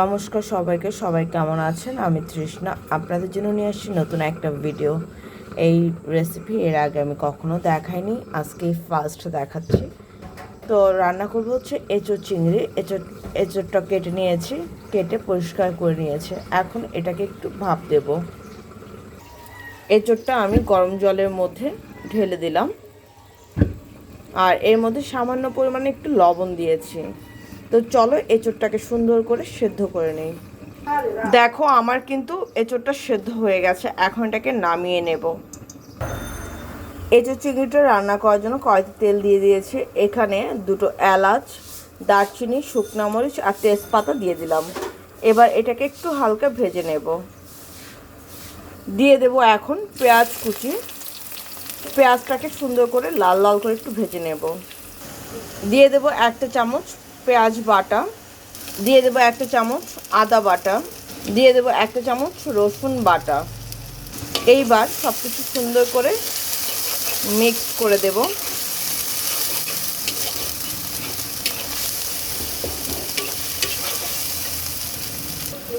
নমস্কার সবাইকে, সবাই কেমন আছেন? আমি তৃষ্ণা। আপনাদের জন্য নিয়ে আসছি নতুন একটা ভিডিও এই রেসিপি এর আগে আমি কখনো দেখাইনি, আজকেই ফার্স্ট দেখাচ্ছি। তো রান্না করব হচ্ছে এঁচোড় চিংড়ি। এঁচোড়, এঁচোড়টা কেটে নিয়েছি, কেটে পরিষ্কার করে নিয়েছে। এখন এটাকে একটু ভাপ দেব। এঁচোড়টা আমি গরম জলের মধ্যে ঢেলে দিলাম। আর এর মধ্যে সামান্য পরিমাণে একটু লবণ দিয়েছি। তো চলো এঁচোড়টাকে সুন্দর করে সেদ্ধ করে নিই। দেখো আমার কিন্তু এঁচোড়টা সেদ্ধ হয়ে গেছে, এখন এটাকে নামিয়ে নেব। এঁচোড় চিংড়িটা রান্না করার জন্য কড়াইতে তেল দিয়ে দিয়েছি। এখানে দুটো এলাচ, দারচিনি, শুকনো মরিচ আর তেজপাতা দিয়ে দিলাম। এবার এটাকে একটু হালকা ভেজে নেব। দিয়ে দেব এখন পেঁয়াজ কুচি। পেঁয়াজটাকে সুন্দর করে লাল লাল করে একটু ভেজে নেব। দিয়ে দেব একটা চামচ পেঁয়াজ বাটা, দিয়ে দেবো একটা চামচ আদা বাটা, দিয়ে দেবো একটা চামচ রসুন বাটা। এইবার সব কিছু সুন্দর করে মিক্স করে দেব।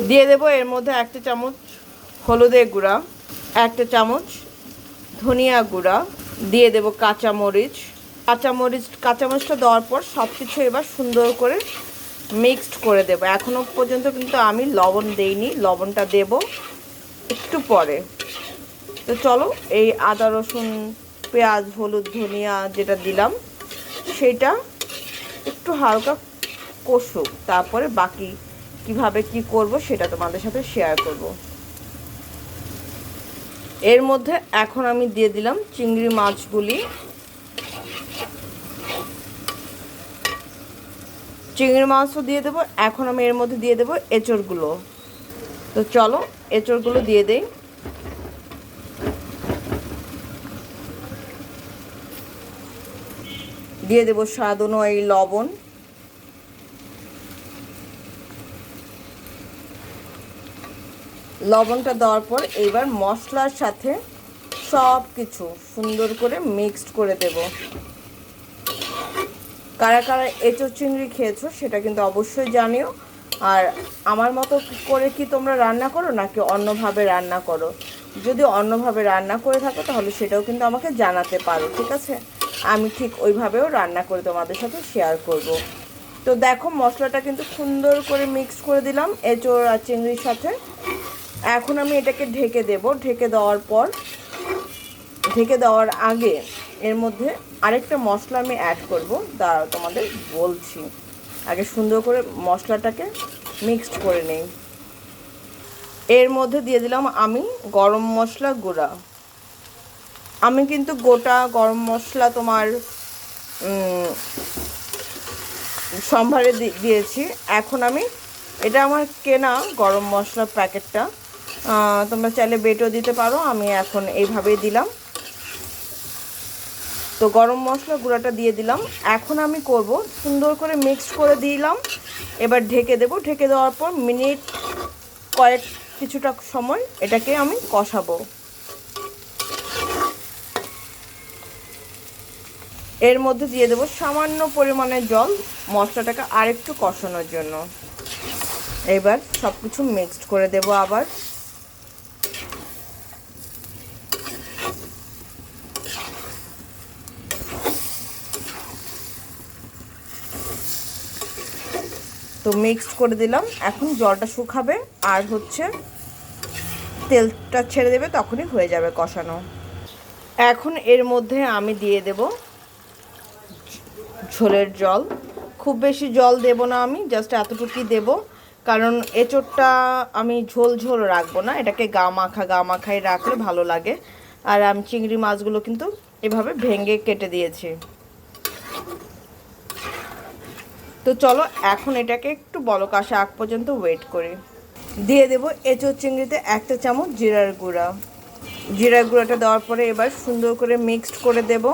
দিয়ে দেব এর মধ্যে একটা চামচ হলুদের গুঁড়া, একটা চামচ ধনিয়া গুঁড়া, দিয়ে দেব কাঁচামরিচ কাঁচামরিচ, কাঁচামরিচটা দেওয়ার পর সব কিছু এবার সুন্দর করে মিক্সড করে দেবো। এখনও পর্যন্ত কিন্তু আমি লবণ দেইনি, লবণটা দেব একটু পরে। তো চলো, এই আদা, রসুন, পেঁয়াজ, হলুদ, ধনিয়া যেটা দিলাম, সেটা একটু হালকা কষুক, তারপরে বাকি কীভাবে কি করব সেটা তোমাদের সাথে শেয়ার করব। এর মধ্যে এখন আমি দিয়ে দিলাম চিংড়ি মাছগুলি। চিংড়ি মাছও দিয়ে দেবো, এখন আমি এর মধ্যে দিয়ে দেবো এঁচড়গুলো। তো চলো, এঁচড়গুলো দিয়ে দেই। দিয়ে দেবো স্বাদ অনুযায়ী লবণ। লবণটা দেওয়ার পর এইবার মশলার সাথে সব কিছু সুন্দর করে মিক্সড করে দেবো। কারা কারা এঁচো চিংড়ি খেয়েছো সেটা কিন্তু অবশ্যই জানিও। আর আমার মতো করে কি তোমরা রান্না করো নাকি অন্যভাবে রান্না করো? যদি অন্যভাবে রান্না করে থাকো তাহলে সেটাও কিন্তু আমাকে জানাতে পারো, ঠিক আছে? আমি ঠিক ওইভাবেও রান্না করে তোমাদের সাথে শেয়ার করব। তো দেখো মশলাটা কিন্তু সুন্দর করে মিক্স করে দিলাম এঁচোড় আর চিংড়ির সাথে। এখন আমি এটাকে ঢেকে দেব। ঢেকে দেওয়ার পর, ঢেকে দেওয়ার আগে এর মধ্যে আরেকটা মশলা আমি অ্যাড করব দাঁড়াও তোমাদের বলছি। আগে সুন্দর করে মশলাটাকে মিক্সড করে নেই। এর মধ্যে দিয়ে দিলাম আমি গরম মশলা গুঁড়া। আমি কিন্তু গোটা গরম মশলা তোমার সম্ভারে দিয়েছি। এখন আমি এটা আমার কেনা গরম মশলার প্যাকেটটা। তোমরা চাইলে বেটও দিতে পারো। আমি এখন এইভাবেই দিলাম। তো গরম মশলা গুঁড়াটা দিয়ে দিলাম। এখন আমি করব সুন্দর করে মিক্স করে দিলাম। এবার ঢেকে দেব। ঢেকে দেওয়ার পর মিনিট কয়েক কিছুটা সময় এটাকে আমি কষাবো। এর মধ্যে দিয়ে দেবো সামান্য পরিমাণে জল মশলাটাকে আরেকটু কষানোর জন্য। এবার সব কিছু মিক্সড করে দেব আবার। তো মিক্সড করে দিলাম। এখন জলটা শুকাবে আর হচ্ছে তেলটা ছেড়ে দেবে, তখনই হয়ে যাবে কষানো। এখন এর মধ্যে আমি দিয়ে দেব ঝোলের জল। খুব বেশি জল দেব না আমি জাস্ট এতটুকুই দেব। কারণ এঁচোড়টা আমি ঝোল ঝোল রাখব না, এটাকে গা মাখা গা মাখাই রাখলে ভালো লাগে। আর আমি চিংড়ি মাছগুলো কিন্তু এভাবে ভেঙে কেটে দিয়েছি। তো চলো, এখন এটাকে একটু বলক আসা আগ পর্যন্ত ওয়েট করি। দিয়ে দেব এঁচোর চিংড়িতে একটা চামচ জিরার গুঁড়া। জিরার গুঁড়াটা দেওয়ার পরে এবার সুন্দর করে মিক্সড করে দেব।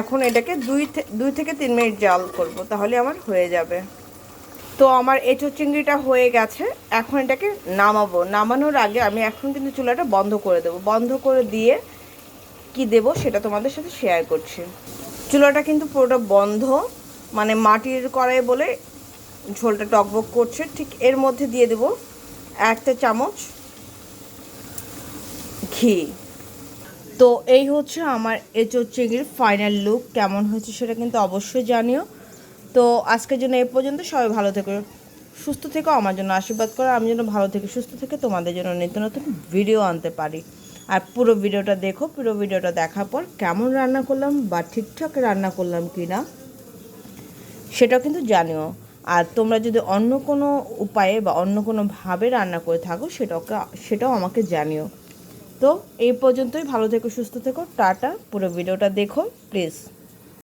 এখন এটাকে দুই দুই থেকে তিন মিনিট জাল করব, তাহলে আমার হয়ে যাবে। তো আমার এঁচো চিংড়িটা হয়ে গেছে, এখন এটাকে নামাবো। নামানোর আগে আমি এখন কিন্তু চুলাটা বন্ধ করে দেবো। বন্ধ করে দিয়ে কি দেব সেটা তোমাদের সাথে শেয়ার করছি। চুলাটা কিন্তু পুরোটা বন্ধ মানে মাটির কড়াই বলে ঝোলটা টকবক করছে। ঠিক এর মধ্যে দিয়ে দেব একটা চামচ ঘি। তো এই হচ্ছে আমার এঁচোর চিংড়ির ফাইনাল লুক কেমন হয়েছে সেটা কিন্তু অবশ্যই জানিও। তো আজকের জন্য এ পর্যন্ত। সবাই ভালো থেকো, সুস্থ থেকো, আমার জন্য আশীর্বাদ করো, আমি যেন ভালো থেকে সুস্থ থেকে তোমাদের জন্য নিত্য নতুন ভিডিও আনতে পারি। আর পুরো ভিডিওটা দেখো, পুরো ভিডিওটা দেখার পর কেমন রান্না করলাম বা ঠিকঠাক রান্না করলাম কি না সেটাও কিন্তু জানিও। আর তোমরা যদি অন্য কোনো উপায়ে বা অন্য কোনো ভাবে রান্না করে থাকো সেটাকে সেটাও আমাকে জানিও। তো এই পর্যন্তই, ভালো থেকো, সুস্থ থেকো, টাটা, পুরো ভিডিওটা দেখো প্লিজ